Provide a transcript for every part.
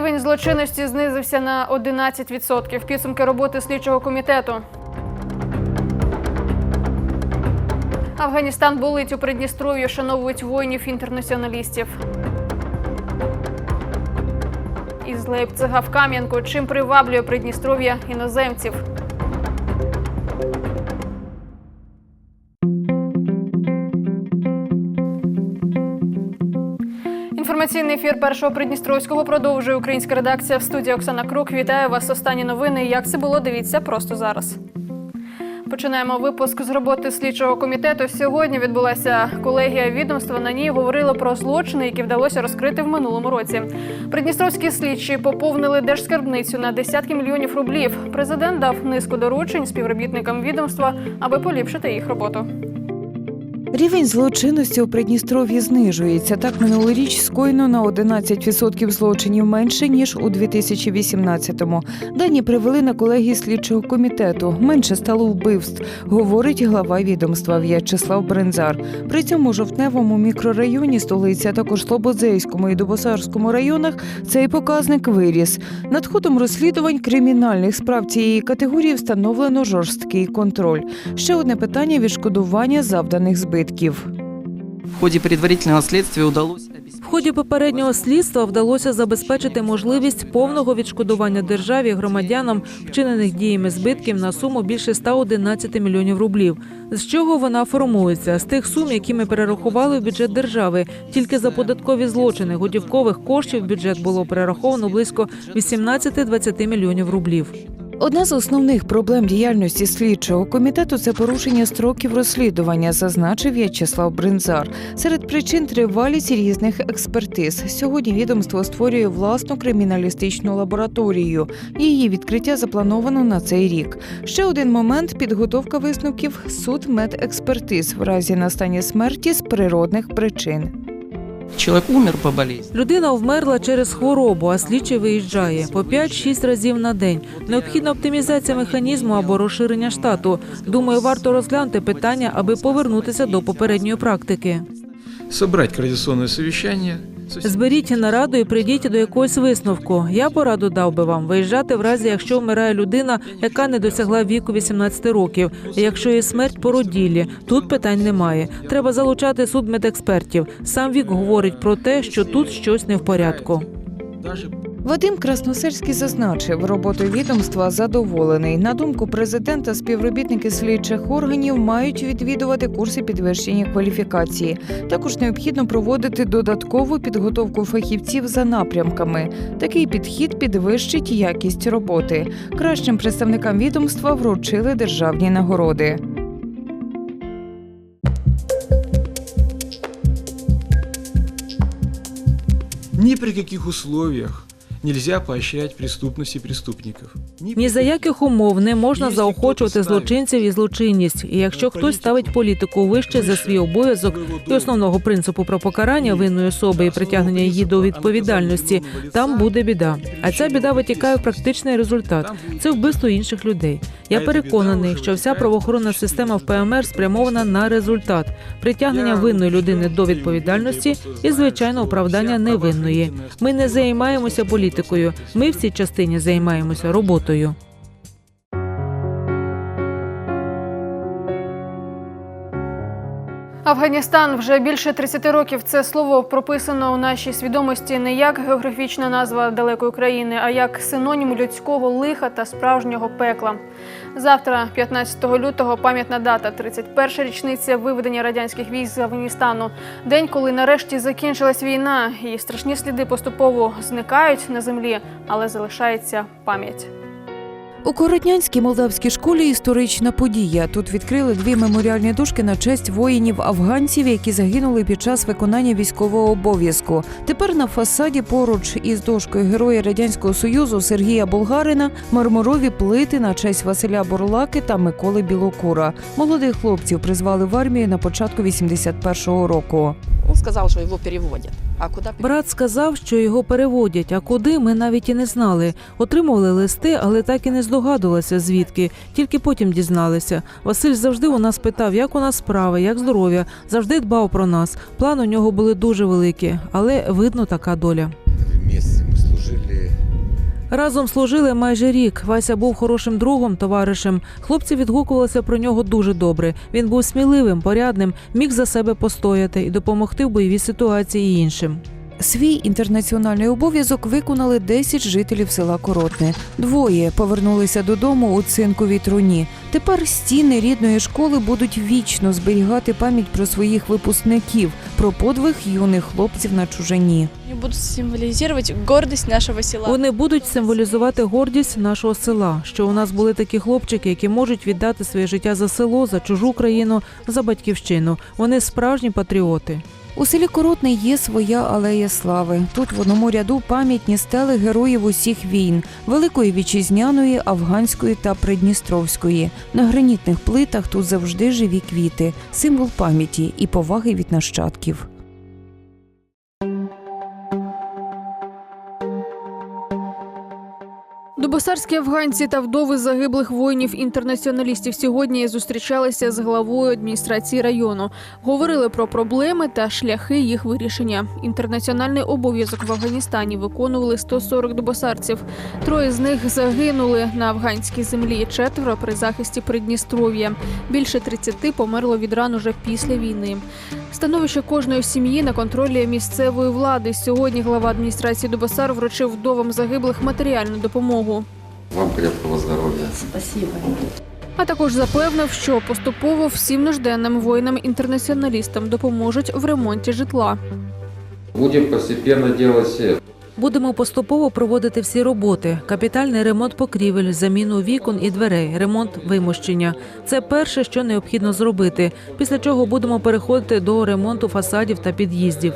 Рівень злочинності знизився на 11%. Підсумки роботи слідчого комітету. Афганістан болить у Придністров'ї, шановують воїнів-інтернаціоналістів. Із Лейпцига в Кам'янку. Чим приваблює Придністров'я іноземців? Інформаційний ефір першого Придністровського продовжує українська редакція в студії Оксана Крук. Вітаю вас. Останні новини. Як це було? Дивіться просто зараз. Починаємо випуск з роботи слідчого комітету. Сьогодні відбулася колегія відомства. На ній говорили про злочини, які вдалося розкрити в минулому році. Придністровські слідчі поповнили держскарбницю на десятки мільйонів рублів. Президент дав низку доручень співробітникам відомства, аби поліпшити їх роботу. Рівень злочинності у Придністров'ї знижується. Так минулоріч скоєно на 11% злочинів менше ніж у 2018-му. Дані привели на колегії слідчого комітету. Менше стало вбивств, говорить глава відомства В'ячеслав Брензар. При цьому жовтневому мікрорайоні столиці, а також Слободзейському і Дубосарському районах цей показник виріс. Над ходом розслідувань кримінальних справ цієї категорії встановлено жорсткий контроль. Ще одне питання відшкодування завданих збитків. В ходе предварительного следствия удалось В ході попереднього слідства вдалося забезпечити можливість повного відшкодування державі і громадянам вчинених діями збитків на суму більше 111 мільйонів рублів. З чого вона формується? З тих сум, які ми перерахували в бюджет держави. Тільки за податкові злочини готівкових коштів в бюджет було перераховано близько 18-20 мільйонів рублів. Одна з основних проблем діяльності слідчого комітету це порушення строків розслідування, зазначив В'ячеслав Бринзар. Серед причин тривалість різних експертиз. Сьогодні відомство створює власну криміналістичну лабораторію. Її відкриття заплановано на цей рік. Ще один момент підготовка висновків суд медекспертиз в разі настання смерті з природних причин. Человек умер по болезни. Людина вмерла через хворобу, а слідчий виїжджає по 5-6 разів на день. Необхідна оптимізація механізму або розширення штату. Думаю, варто розглянути питання, аби повернутися до попередньої практики. собрать координаційне совещание. Зберіть нараду і прийдіть до якогось висновку. Я пораду дав би вам виїжджати в разі, якщо вмирає людина, яка не досягла віку 18 років, якщо є смерть породілі. Тут питань немає. Треба залучати суд медекспертів. Сам вік говорить про те, що тут щось не в порядку. Вадим Красносельський зазначив, роботою відомства задоволений. На думку президента, співробітники слідчих органів мають відвідувати курси підвищення кваліфікації. Також необхідно проводити додаткову підготовку фахівців за напрямками. Такий підхід підвищить якість роботи. Кращим представникам відомства вручили державні нагороди. ни при каких условиях нельзя поощрять преступность и преступников. Ні за яких умов не можна заохочувати злочинців і злочинність. І якщо хтось ставить політику вище за свій обов'язок і основного принципу про покарання винної особи і притягнення її до відповідальності, там буде біда. А ця біда витікає в практичний результат. Це вбивство інших людей. Я переконаний, що вся правоохоронна система в ПМР спрямована на результат притягнення винної людини до відповідальності і звичайно оправдання невинної. Ми не займаємося політикою. Ми в цій частині займаємося роботою. Афганістан вже більше 30 років. Це слово прописано у нашій свідомості не як географічна назва далекої країни, а як синонім людського лиха та справжнього пекла. Завтра, 15 лютого, пам'ятна дата, 31 річниця виведення радянських військ з Афганістану. День, коли нарешті закінчилась війна, і страшні сліди поступово зникають на землі, але залишається пам'ять. У Коротнянській молдавській школі історична подія. Тут відкрили дві меморіальні дошки на честь воїнів афганців, які загинули під час виконання військового обов'язку. Тепер на фасаді поруч із дошкою Героя Радянського Союзу Сергія Болгарина мармурові плити на честь Василя Бурлаки та Миколи Білокура. Молодих хлопців призвали в армію на початку 81-го року. Он сказал, что его переводят. А куди Брат сказав, що його переводять, а куди ми навіть і не знали. Отримували листи, але так і не здогадувалися звідки. Тільки потім дізналися. Василь завжди у нас питав, як у нас справи, як здоров'я, завжди дбав про нас. Плани у нього були дуже великі, але видно така доля. Разом служили майже рік. Вася був хорошим другом, товаришем. Хлопці відгукувалися про нього дуже добре. Він був сміливим, порядним, міг за себе постояти і допомогти в бойовій ситуації іншим. Свій інтернаціональний обов'язок виконали 10 жителів села Коротне. Двоє повернулися додому у цинковій труні. Тепер стіни рідної школи будуть вічно зберігати пам'ять про своїх випускників, про подвиг юних хлопців на чужині. Они будут символизировать гордость нашего села. Вони будуть символізувати гордість нашого села, що у нас були такі хлопчики, які можуть віддати своє життя за село, за чужу країну, за батьківщину. Вони справжні патріоти. У селі Коротне є своя алея слави. Тут в одному ряду пам'ятні стели героїв усіх війн Великої вітчизняної, афганської та придністровської. На гранітних плитах тут завжди живі квіти, символ пам'яті і поваги від нащадків. Дубосарські афганці та вдови загиблих воїнів-інтернаціоналістів сьогодні зустрічалися з главою адміністрації району. Говорили про проблеми та шляхи їх вирішення. Інтернаціональний обов'язок в Афганістані виконували 140 дубосарців. Троє з них загинули на афганській землі. Четверо при захисті Придністров'я. Більше 30 померло від ран уже після війни. Становище кожної сім'ї на контролі місцевої влади. Сьогодні глава адміністрації Дубасар вручив вдовам загиблих матеріальну допомогу. Вам крепкого здоровья. А також запевнив, що поступово всім нужденним воїнам-інтернаціоналістам допоможуть в ремонті житла. Будемо постепенно робити все. Будемо поступово проводити всі роботи: капітальний ремонт покрівель, заміну вікон і дверей, ремонт вимощення. Це перше, що необхідно зробити. Після чого будемо переходити до ремонту фасадів та під'їздів.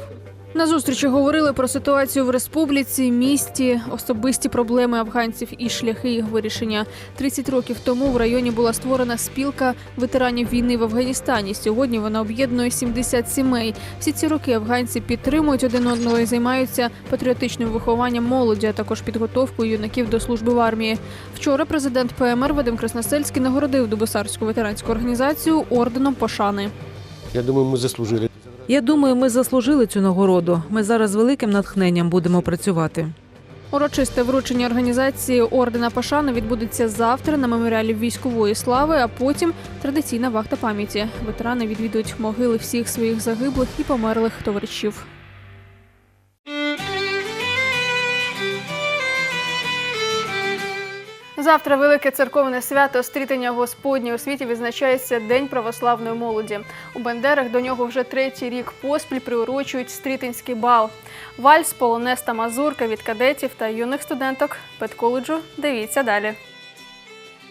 На зустрічі говорили про ситуацію в республіці, місті, особисті проблеми афганців і шляхи їх вирішення. 30 років тому в районі була створена спілка ветеранів війни в Афганістані. Сьогодні вона об'єднує 70 сімей. Всі ці роки афганці підтримують один одного і займаються патріотичним вихованням молоді, а також підготовкою юнаків до служби в армії. Вчора президент ПМР Вадим Красносельський нагородив Дубосарську ветеранську організацію орденом пошани. Я думаю, мы заслужили. Я думаю, ми заслужили цю нагороду. Ми зараз великим натхненням будемо працювати. Урочисте вручення організації ордена Пашани відбудеться завтра на меморіалі військової слави. А потім традиційна вахта пам'яті. Ветерани відвідують могили всіх своїх загиблих і померлих товаришів. Завтра велике церковне свято Стрітення Господнє у світі відзначається День православної молоді. У Бендерах до нього вже третій рік поспіль приурочують стрітинський бал. Вальс, полонез та мазурка від кадетів та юних студенток педколеджу. Дивіться далі.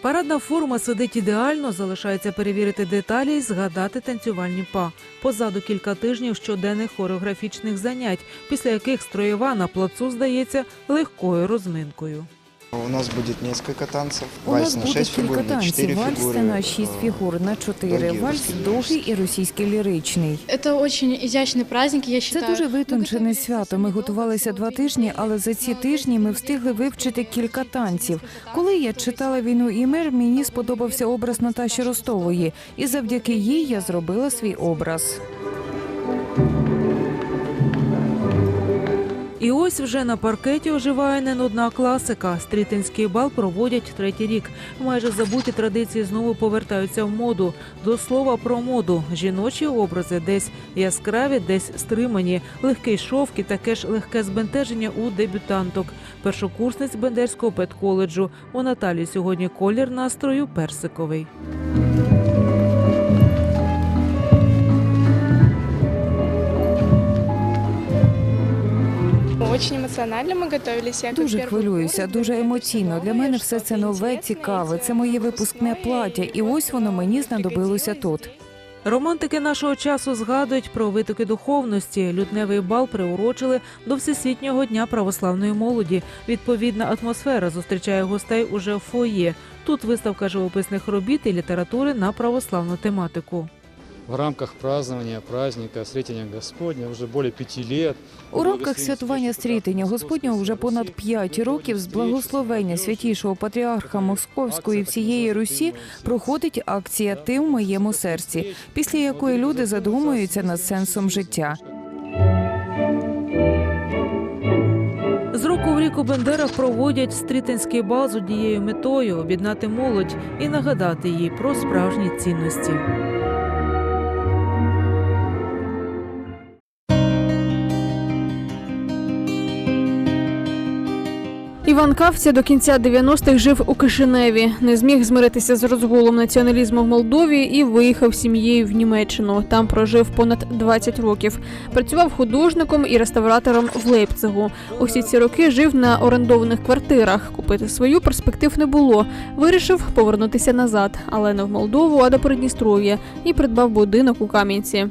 Парадна форма сидить ідеально, залишається перевірити деталі і згадати танцювальні па. Позаду кілька тижнів щоденних хореографічних занять, після яких строєва на плацу здається легкою розминкою. У нас будет несколько танцев. У Вальс нас на буде 6 фигур, кілька на 4 танців. Вальс фигуры. це на 6 э, фігур, на 4. довгий Вальс русський довгий ліричний. і російський ліричний. Это очень изящный праздник, я Це считаю. дуже витончене свято. Ми готувалися два тижні, але за ці тижні ми встигли вивчити кілька танців. Коли я читала війну і мир, мені сподобався образ Наташі Ростової, і завдяки їй я зробила свій образ. І ось вже на паркеті оживає не нудна класика. Стрітинський бал проводять третій рік. Майже забуті традиції знову повертаються в моду. До слова про моду. Жіночі образи десь яскраві, десь стримані, легкий шовк і таке ж легке збентеження у дебютанток. Першокурсниць Бендерського педколеджу. У Наталі сьогодні колір настрою персиковий. Очень эмоционально мы готовились. Я как Дуже первый хвилююся, курс, дуже для меня это емоційно. всё Для новое, мене все что-то це нове, интересное, цікаве. Це моє випускне интересное, плаття, і ось воно мені знадобилося тут. Романтики нашого часу згадують про витоки духовності. Лютневий бал приурочили до Всесвітнього дня православної молоді. Відповідна атмосфера зустрічає гостей уже в фоє. Тут виставка живописних робіт і літератури на православну тематику. В рамках празднования праздника Сретения Господня уже более пяти лет. У рамках святування стрітення Господнього вже понад п'ять років з благословення святішого патріарха Московської всієї Русі проходить акція Ти в моєму серці, після якої люди задумуються над сенсом життя. З року в Щорік у Бендерах проводять стрітинський бал з однією метою об'єднати молодь і нагадати їй про справжні цінності. Іван Кавця до кінця 90-х жив у Кишиневі, не зміг змиритися з розгулом націоналізму в Молдові і виїхав сім'єю в Німеччину. Там прожив понад 20 років. Працював художником і реставратором в Лейпцигу. Усі ці роки жив на орендованих квартирах. Купити свою перспектив не було. Вирішив повернутися назад, але не в Молдову, а до Придністров'я, і придбав будинок у Кам'янці.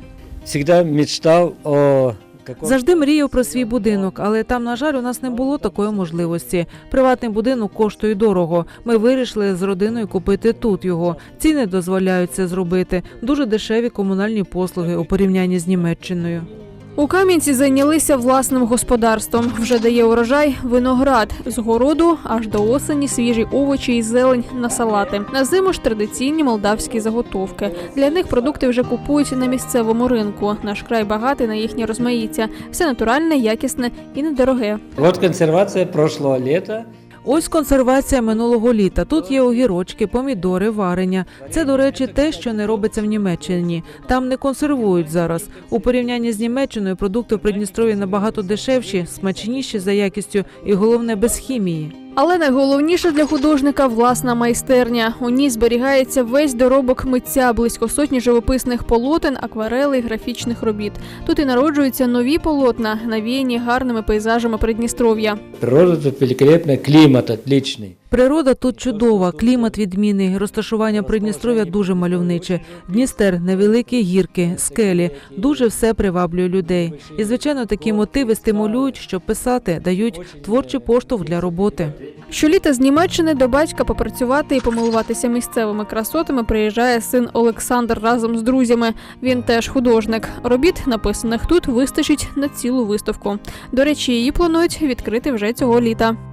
Всегда мечтал о Завжди мріяв про свій будинок, але там, на жаль, у нас не було такої можливості. Приватний будинок коштує дорого. Ми вирішили з родиною купити тут його. Ціни дозволяють це зробити. Дуже дешеві комунальні послуги у порівнянні з Німеччиною. У Кам'янці зайнялися власним господарством. Вже дає урожай виноград з городу аж до осені свіжі овочі і зелень на салати. На зиму ж традиційні молдавські заготовки. Для них продукти вже купують на місцевому ринку. Наш край багатий на їхнє розмаїття. Все натуральне, якісне і недороге. Вот консервация прошлого лета. Ось консервація минулого літа. Тут є огірочки, помідори, варення. Це, до речі, те, що не робиться в Німеччині. Там не консервують зараз. У порівнянні з Німеччиною продукти в Придністров'ї набагато дешевші, смачніші за якістю і головне без хімії. Але найголовніше для художника власна майстерня. У ній зберігається весь доробок митця, близько сотні живописних полотен, акварелей, графічних робіт. Тут і народжуються нові полотна, навіяні гарними пейзажами Придністров'я. Природа тут великолепная, клімат отличный. Природа тут чудова, клімат відмінний, розташування Придністров'я дуже мальовниче. Дністер, невеликі гірки, скелі, дуже все приваблює людей. І звичайно, такі мотиви стимулюють, щоб писати, дають творчий поштовх для роботи. Щоліта з Німеччини до батька попрацювати і помилуватися місцевими красотами приїжджає син Олександр разом з друзями. Він теж художник. Робіт, написаних тут, вистачить на цілу виставку. До речі, її планують відкрити вже цього літа.